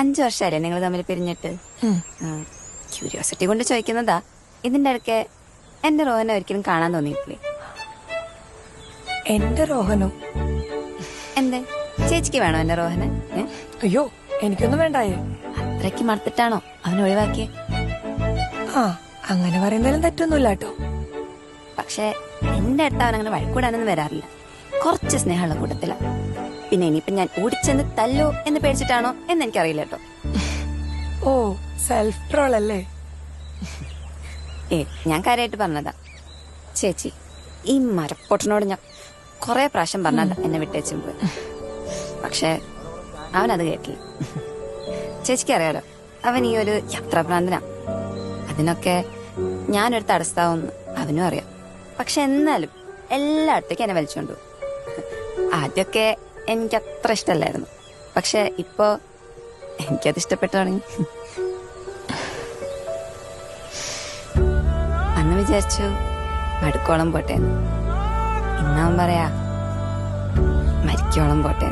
അഞ്ചു വർഷമല്ലേ നിങ്ങൾ തമ്മിൽ പിരിഞ്ഞിട്ട്. ക്യൂരിയോസിറ്റി കൊണ്ട് ചോദിക്കുന്നതാ. ഇതിന്റെ ഇടയ്ക്ക് എന്റെ റോഹനെ ഒരിക്കലും കാണാൻ തോന്നിയിട്ടില്ലേ? എന്റെ റോഹനോ എന്തേ? ചേച്ചിക്ക് വേണോ എന്റെ റോഹനെ അയ്യോ എനിക്കൊന്നും വേണ്ടായേ. അത്രയ്ക്ക് മടുത്തിട്ടാണോ അവൻ ഒഴിവാക്കിയേ? ആ അങ്ങനെ പറയുന്നതിലും തെറ്റൊന്നുമില്ല കേട്ടോ. പക്ഷെ എന്റെ അടുത്ത് അവൻ അങ്ങനെ വഴക്കൂടാനൊന്നും വരാറില്ല. കുറച്ച് സ്നേഹമുള്ള കൂട്ടത്തില. പിന്നെ ഇനിയിപ്പൊ ഞാൻ ഓടിച്ചെന്ന് തല്ലോ എന്ന് പേടിച്ചിട്ടാണോ എന്ന് എനിക്കറിയില്ല കേട്ടോ ഓ സെൽഫ് ട്രോൾ അല്ലേ? ഏ ഞാൻ കാര്യമായിട്ട് പറഞ്ഞതാ. ചേച്ചി ഈ മരപ്പൊട്ടനോട് ഞാൻ കുറെ പ്രാവശ്യം പറഞ്ഞതാ എന്നെ വിട്ടേച്ചും പക്ഷേ അവൻ അവനത് കേട്ടില്ല. ചേച്ചിക്ക് അറിയാലോ അവൻ ഈ ഒരു യാത്രാഭ്രാന്തനാ. അതിനൊക്കെ ഞാനൊരു തടസ്സാവും അവനും അറിയാം. പക്ഷെ എന്നാലും എല്ലായിടത്തേക്കും എന്നെ വലിച്ചുകൊണ്ടു. ആദ്യമൊക്കെ എനിക്ക് അത്ര ഇഷ്ടമല്ലായിരുന്നു. പക്ഷെ ഇപ്പോ എനിക്കത് ഇഷ്ടപ്പെട്ടു തുടങ്ങി അന്ന് വിചാരിച്ചു മടുക്കോളം പോട്ടേന്ന്. ഇന്നാവും പറയാ മരിക്കോളം പോട്ടെ